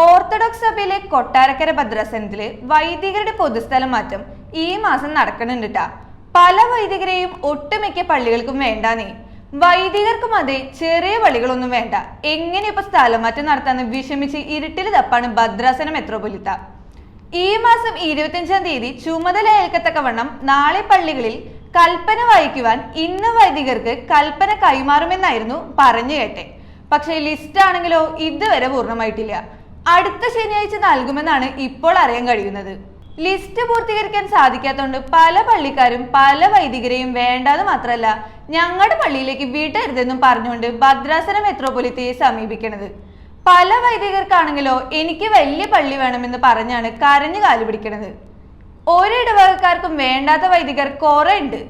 Orthodox സഭയിലെ കൊട്ടാരക്കര ഭദ്രസനത്തിൽ വൈദികരുടെ പൊതുസ്ഥലം മാറ്റം ഈ മാസം നടക്കണുണ്ട് ട്ടാ. പല വൈദികരെയും ഒട്ടുമിക്ക പള്ളികൾക്കും വേണ്ടാന്നേ. വൈദികർക്കും അതെ ചെറിയ പള്ളികളൊന്നും വേണ്ട. എങ്ങനെ ഇപ്പൊ സ്ഥലം മാറ്റം നടത്താന്ന് വിഷമിച്ച് ഇരുട്ടിൽ തപ്പാണ് ഭദ്രാസന മെത്രോപൊലിത്ത. ഈ മാസം ഇരുപത്തിയഞ്ചാം തീയതി ചുമതല ഏൽക്കത്തക്കവണ്ണം നാളെ പള്ളികളിൽ കൽപ്പന വായിക്കുവാൻ ഇന്ന് വൈദികർക്ക് കൽപ്പന കൈമാറുമെന്നായിരുന്നു പറഞ്ഞു കേട്ടെ. പക്ഷേ ലിസ്റ്റ് ആണെങ്കിലോ ഇതുവരെ പൂർണമായിട്ടില്ല. അടുത്ത ശനിയാഴ്ച നൽകുമെന്നാണ് ഇപ്പോൾ അറിയാൻ കഴിയുന്നത്. ലിസ്റ്റ് പൂർത്തീകരിക്കാൻ സാധിക്കാത്തതുകൊണ്ട് പല പള്ളിക്കാരും പല വൈദികരെയും വേണ്ടാതെ മാത്രമല്ല ഞങ്ങളുടെ പള്ളിയിലേക്ക് വിടരുതെന്നും പറഞ്ഞുകൊണ്ട് ഭദ്രാസന മെത്രോപൊലിത്തയെ സമീപിക്കണത്. പല വൈദികർക്കാണെങ്കിലോ എനിക്ക് വലിയ പള്ളി വേണമെന്ന് പറഞ്ഞാണ് കരഞ്ഞു കാലു പിടിക്കണത്. ഒരു ഇടവകക്കാർക്കും വേണ്ടാത്ത വൈദികർ കുറെ ഉണ്ട്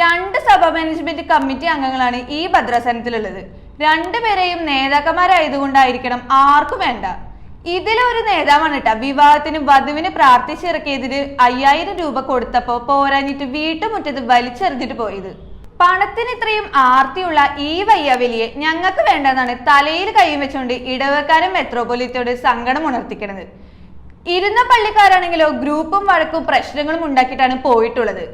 രണ്ട് സഭാ മാനേജ്മെന്റ് കമ്മിറ്റി അംഗങ്ങളാണ് ഈ ഭദ്രാസനത്തിലുള്ളത്. രണ്ടുപേരെയും നേതാക്കന്മാരായതുകൊണ്ടായിരിക്കണം ആർക്കും വേണ്ട. ഇതിലൊരു നേതാവാണ് കേട്ടോ വിവാഹത്തിന് വധുവിന് പ്രാർത്ഥിച്ചിറക്കിയതിന് അയ്യായിരം രൂപ കൊടുത്തപ്പോ പോരാഞ്ഞിട്ട് വീട്ടുമുറ്റത്ത് വലിച്ചെറിഞ്ഞിട്ട് പോയത്. പണത്തിന് ഇത്രയും ആർത്തിയുള്ള ഈ വയ്യാവലിയെ ഞങ്ങൾക്ക് വേണ്ടെന്നാണ് തലയിൽ കൈയും വെച്ചുകൊണ്ട് ഇടവക്കാരൻ മെത്രോപൊലിത്തോട് സങ്കടം ഉണർത്തിക്കണത്. ഇരുന്ന പള്ളിക്കാരാണെങ്കിലോ ഗ്രൂപ്പും വഴക്കും പ്രശ്നങ്ങളും ഉണ്ടാക്കിയിട്ടാണ് പോയിട്ടുള്ളത്.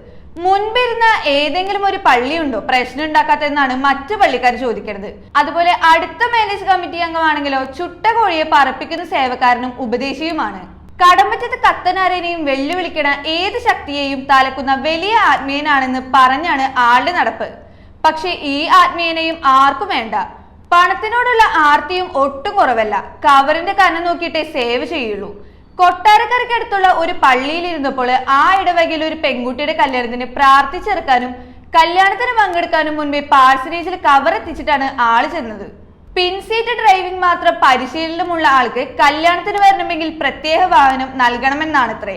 മുൻപിരുന്ന ഏതെങ്കിലും ഒരു പള്ളി പള്ളിയുണ്ടോ? പ്രശ്നം ഉണ്ടാക്കാത്തതെന്നാണ് മറ്റു പള്ളിക്കാർ ചോദിക്കുന്നത് അതുപോലെ അടുത്ത മാനേജ് കമ്മിറ്റി അംഗമാണെങ്കിലോ ചുട്ട കോഴിയെ പറപ്പിക്കുന്ന സേവക്കാരനും ഉപദേശിയുമാണ്. കടമ്പറ്റത്ത് കത്തനാരനെയും വെല്ലുവിളിക്കണ ഏത് ശക്തിയെയും തലക്കുന്ന വലിയ ആത്മീയനാണെന്ന് പറഞ്ഞാണ് ആളുടെ നടപ്പ്. പക്ഷെ ഈ ആത്മീയനെയും ആർക്കും വേണ്ട. പണത്തിനോടുള്ള ആർത്തിയും ഒട്ടും കുറവല്ല. കവറിന്റെ കനം നോക്കിയിട്ടേ സേവ് ചെയ്യുള്ളൂ. കൊട്ടാരക്കരയ്ക്കടുത്തുള്ള ഒരു പള്ളിയിലിരുന്നപ്പോൾ ആ ഇടവകയിൽ ഒരു പെൺകുട്ടിയുടെ കല്യാണത്തിന് പ്രാർത്ഥിച്ചിറക്കാനും കല്യാണത്തിന് പങ്കെടുക്കാനും മുൻപേ പാഴ്സനേജിൽ കവർ എത്തിച്ചിട്ടാണ് ആൾ ചെന്നത്. പിൻസീറ്റ് ഡ്രൈവിംഗ് മാത്രം പരിശീലനമുള്ള ആൾക്ക് കല്യാണത്തിന് വരണമെങ്കിൽ പ്രത്യേക വാഹനം നൽകണമെന്നാണത്രേ.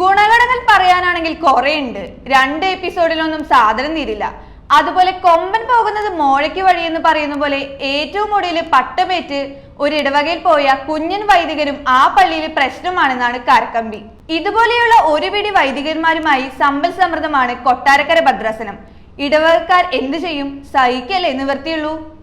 ഗുണഗണങ്ങൾ പറയാനാണെങ്കിൽ കുറെ ഉണ്ട് രണ്ട് എപ്പിസോഡിലൊന്നും സാധനം തീരില്ല. അതുപോലെ കൊമ്പൻ പോകുന്നത് മോഴയ്ക്ക് വഴി എന്ന് പറയുന്ന പോലെ ഏറ്റവും ഒടുവിൽ പട്ടമേറ്റ് ഒരു ഇടവകയിൽ പോയ കുഞ്ഞൻ വൈദികരും ആ പള്ളിയിൽ പ്രശ്നമാണെന്നാണ് കരക്കമ്പി. ഇതുപോലെയുള്ള ഒരു പിടി വൈദികന്മാരുമായി സമ്പൽ സമൃദ്ധമാണ് കൊട്ടാരക്കര ഭദ്രാസനം. ഇടവകക്കാർ എന്തു ചെയ്യും? സഹിക്കല്ലേ നിവർത്തിയുള്ളൂ.